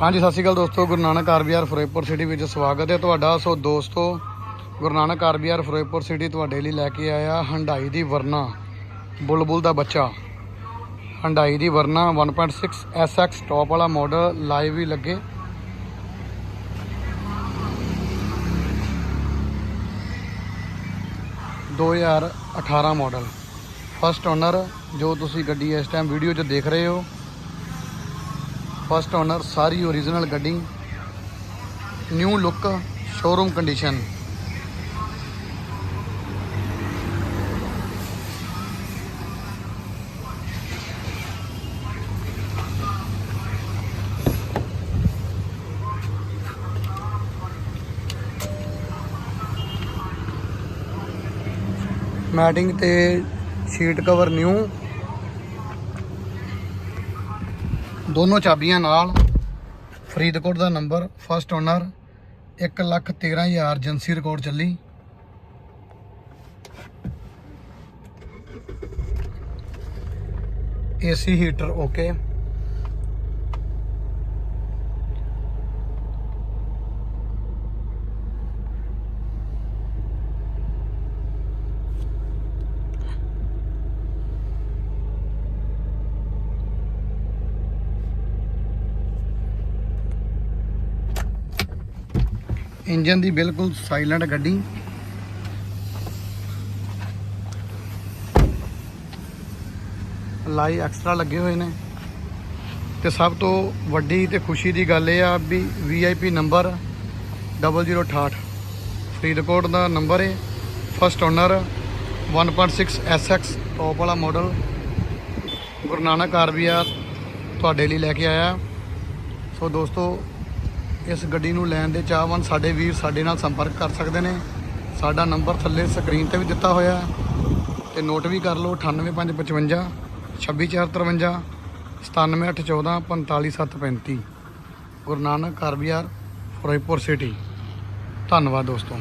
ਹਾਂਜੀ, ਸਤਿ ਸ਼੍ਰੀ ਅਕਾਲ ਦੋਸਤੋ, ਗੁਰੂ ਨਾਨਕ ਆਰਬੀਆਰ ਫਿਰੋਜ਼ਪੁਰ ਸਿਟੀ ਵਿੱਚ ਸਵਾਗਤ ਹੈ ਤੁਹਾਡਾ। ਸੋ ਦੋਸਤੋ, ਗੁਰੂ ਨਾਨਕ ਆਰਬੀਆਰ ਫਿਰੋਜ਼ਪੁਰ ਸਿਟੀ ਤੁਹਾਡੇ ਲਈ ਲੈ ਕੇ ਆਇਆ ਹੰਡਾਈ ਦੀ ਵਰਨਾ, ਬੁਲਬੁਲ ਦਾ ਬੱਚਾ। ਹੰਡਾਈ ਦੀ ਵਰਨਾ 1.6 SX ਟੌਪ ਵਾਲਾ ਮਾਡਲ ਲਾਈਵ ਵੀ ਲੱਗੇ। ਦੋ ਹਜ਼ਾਰ 18 ਮਾਡਲ ਫਸਟ ਓਨਰ ਜੋ ਤੁਸੀਂ ਗੱਡੀ ਇਸ ਟਾਈਮ ਵੀਡੀਓ 'ਚ ਦੇਖ ਰਹੇ ਹੋ ਫਸਟ ਓਨਰ ਸਾਰੀ ਓਰੀਜਨਲ ਗੱਡੀ new look showroom condition matting ਤੇ ਸ਼ੀਟ ਕਵਰ ਨਿਊ ਦੋਨੋਂ ਚਾਬੀਆਂ ਨਾਲ ਫਰੀਦਕੋਟ ਦਾ number first owner 113000 agency record ਚੱਲੀ। ਏਸੀ ਹੀਟਰ ਓਕੇ ਇੰਜਨ ਦੀ ਬਿਲਕੁਲ ਸਾਇਲੈਂਟ ਗੱਡੀ। ਲਾਈ ਐਕਸਟਰਾ ਲੱਗੇ ਹੋਏ ਨੇ। ਤੇ ਸਭ ਤੋਂ ਵੱਡੀ ਤੇ ਖੁਸ਼ੀ ਦੀ ਗੱਲ ਇਹ ਆ ਵੀ ਵੀਆਈਪੀ ਨੰਬਰ 0068 ਫਰੀਦਕੋਟ ਦਾ ਨੰਬਰ ਹੈ ਫਸਟ ਓਨਰ 1.6 SX ਟੌਪ ਵਾਲਾ ਮਾਡਲ ਗੁਰੂ ਨਾਨਕ ਆਰਬੀਆਰ ਤੁਹਾਡੇ ਲਈ ਲੈ ਕੇ ਆਇਆ। ਸੋ ਦੋਸਤੋ ਇਸ ਗੱਡੀ ਨੂੰ ਲੈਣ ਦੇ ਚਾਹਵਾਨ ਸਾਡੇ ਵੀਰ ਸਾਡੇ ਨਾਲ ਸੰਪਰਕ ਕਰ ਸਕਦੇ ਨੇ। ਸਾਡਾ ਨੰਬਰ ਥੱਲੇ ਸਕਰੀਨ ਤੇ ਵੀ ਦਿੱਤਾ ਹੋਇਆ ਹੈ। ਤੇ ਨੋਟ ਵੀ ਕਰ ਲਓ 98555 26453 97814 45735 ਗੁਰੂ ਨਾਨਕ ਕਾਰਬੀਆਰ ਫਿਰੋਜ਼ਪੁਰ ਸਿਟੀ ਧੰਨਵਾਦ ਦੋਸਤੋ।